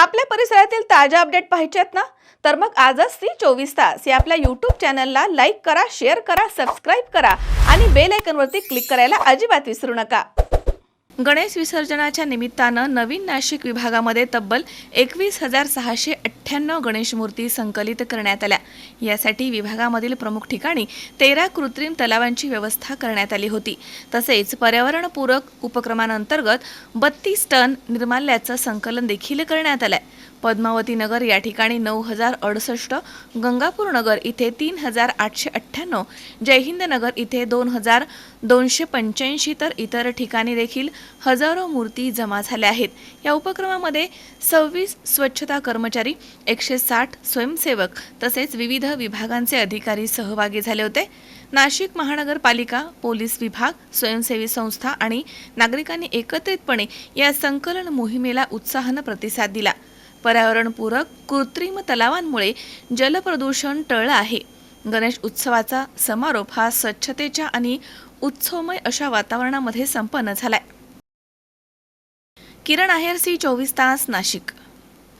आपल्या परिसरातील ताज्या अपडेट पाहिजेत ना? तर मग आजच सी चोवीस तास या आपल्या यूट्यूब चॅनलला लाईक करा शेअर करा सबस्क्राईब करा आणि बेल आयकनवरती क्लिक करायला अजिबात विसरू नका. गणेश विसर्जनाच्या निमित्तानं नवीन नाशिक विभागामध्ये तब्बल एकवीस हजार सहाशे अठ्ठ्याण्णव गणेश मूर्ती संकलित करण्यात आल्या. यासाठी विभागामधील प्रमुख ठिकाणी तेरा कृत्रिम तलावांची व्यवस्था करण्यात आली होती. तसेच पर्यावरणपूरक उपक्रमांतर्गत बत्तीस टन निर्माल्याचं संकलन देखील करण्यात आलंय. पद्मावती नगर या ठिकाणी नऊ हजार अडुसष्ट गंगापूर नगर इथे तीन हजार आठशे अठ्ठ्याण्णव जयहिंद नगर इथे दोन हजार दोनशे पंच्याऐंशी तर इतर ठिकाणी देखील हजारो मूर्ती जमा झाल्या आहेत. या उपक्रमामध्ये सव्वीस स्वच्छता कर्मचारी एकशे साठ स्वयंसेवक तसेच विविध विभागांचे अधिकारी सहभागी झाले होते. नाशिक महानगरपालिका पोलीस विभाग स्वयंसेवी संस्था आणि नागरिकांनी एकत्रितपणे या संकलन मोहिमेला उत्साहानं प्रतिसाद दिला. पर्यावरणपूरक कृत्रिम तलावांमुळे जलप्रदूषण टळलं आहे. गणेश उत्सवाचा समारोप हा स्वच्छतेच्या आणि उत्सवमय अशा वातावरणामध्ये संपन्न झालाय. किरण आहेर सी चोवीस तास नाशिक.